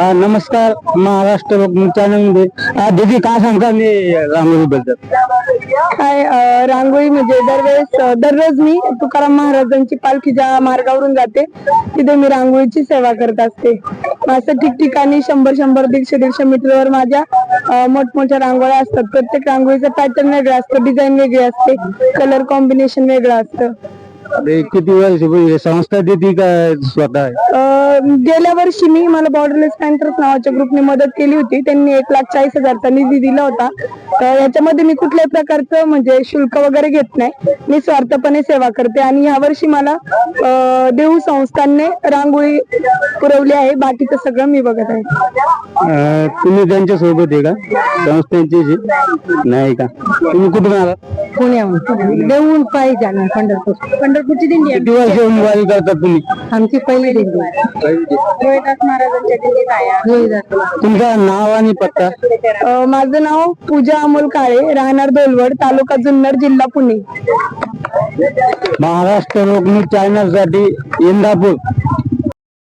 नमस्कार महाराष्ट्र लोकमत चॅनलमध्ये. दीदी काय सांगता मी रांगोळी बद्दल काय रांगोळी म्हणजे दरवेळेस दररोज मी तुकाराम महाराजांची पालखी ज्या मार्गावरून जाते तिथे मी रांगोळीची सेवा करत असते. असं ठिकठिकाणी शंभर शंभर दीडशे दीडशे मीटरवर माझ्या मोठमोठ्या रांगोळ्या असतात. प्रत्येक रांगोळीचं पॅटर्न वेगळं असतं डिझाईन वेगळी असते कलर कॉम्बिनेशन वेगळं असतं. किती वर्ष संस्था देते का स्वतः? आहे? अ, गेल्या वर्षी मी मला बॉर्डरलेस पॅन्टर्स नावाच्या ग्रुपने मदत केली होती. त्यांनी एक लाख चाळीस हजारचा निधी दिला होता. तर याच्यामध्ये मी कुठल्याही प्रकारचं म्हणजे शुल्क वगैरे घेत नाही. मी स्वार्थपणे सेवा करते आणि या वर्षी मला अ, देऊ संस्थांनी रांगोळी पुरवली आहे. बाकीचं सगळं मी बघत आहे. अ, तुम्ही त्यांच्यासोबत आहे का? संस्थांची जी? नाही का? तुम्ही कुठून आला पुण्याहून. देऊन पायी जाणार पंढरपूर. पंढरपूरची दिंडी किती वर्ष वारी करतात तुम्ही. आमची पहिली दिंडी. रोहिदास महाराजांच्या दिंडीत आहे. तुमचं नाव आणि पत्ता? अ, माझं नाव पूजा अमोल काळे राहणार दोलवड तालुका जुन्नर जिल्हा पुणे. महाराष्ट्र लोकमत चॅनलसाठी इंदापूर.